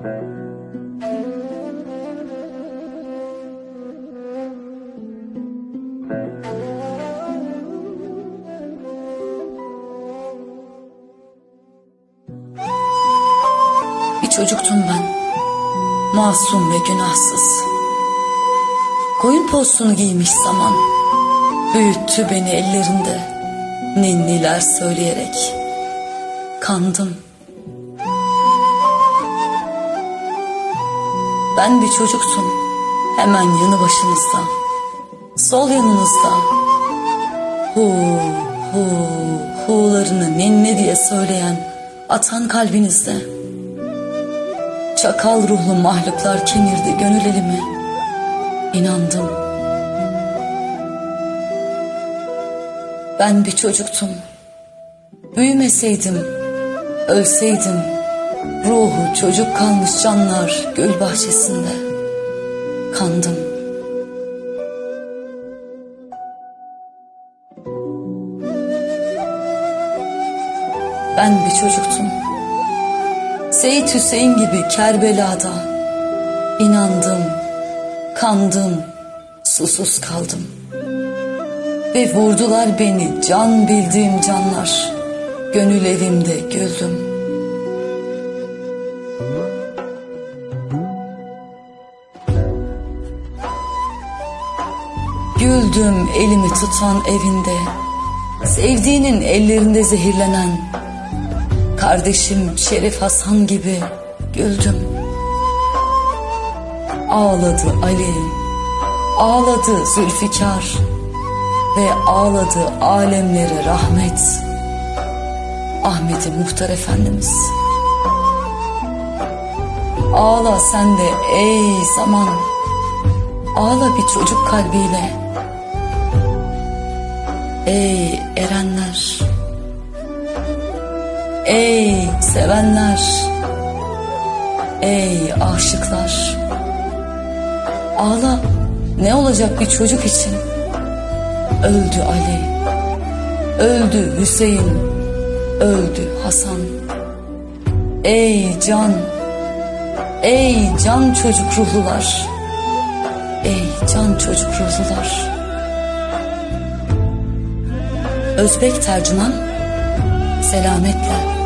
Bir çocuktum ben. Masum ve günahsız. Koyun postunu giymiş zaman. Büyüttü beni ellerinde. Ninniler söyleyerek. Kandım. Ben bir çocuktum. Hemen yanı başınızda. Sol yanınızda. Hu hu hu'larını ninni diye söyleyen atan kalbinizde. Çakal ruhlu mahluklar kemirdi gönül elimi. İnandım. Ben bir çocuktum. Büyümeseydim, ölseydim. Ruhu çocuk kalmış canlar gül bahçesinde. Kandım. Ben bir çocuktum. Seyit Hüseyin gibi Kerbela'da inandım, kandım, susuz kaldım. Ve vurdular beni can bildiğim canlar, gönül evimde Güldüm elimi tutan evinde, sevdiğinin ellerinde zehirlenen Kardeşim Şerif Hasan gibi güldüm. Ağladı Ali, ağladı Zülfikar ve ağladı alemlere rahmet. Ahmet'i Muhtar Efendimiz. Ağla sen de ey zaman, ağla bir çocuk kalbiyle. Ey erenler. Ey sevenler, ey aşıklar. Ağla ne olacak bir çocuk için? Öldü Ali, öldü Hüseyin, öldü Hasan. Ey can, ey can çocuk ruhlular, ey can çocuk ruhlular. Özbek tercüman selametle.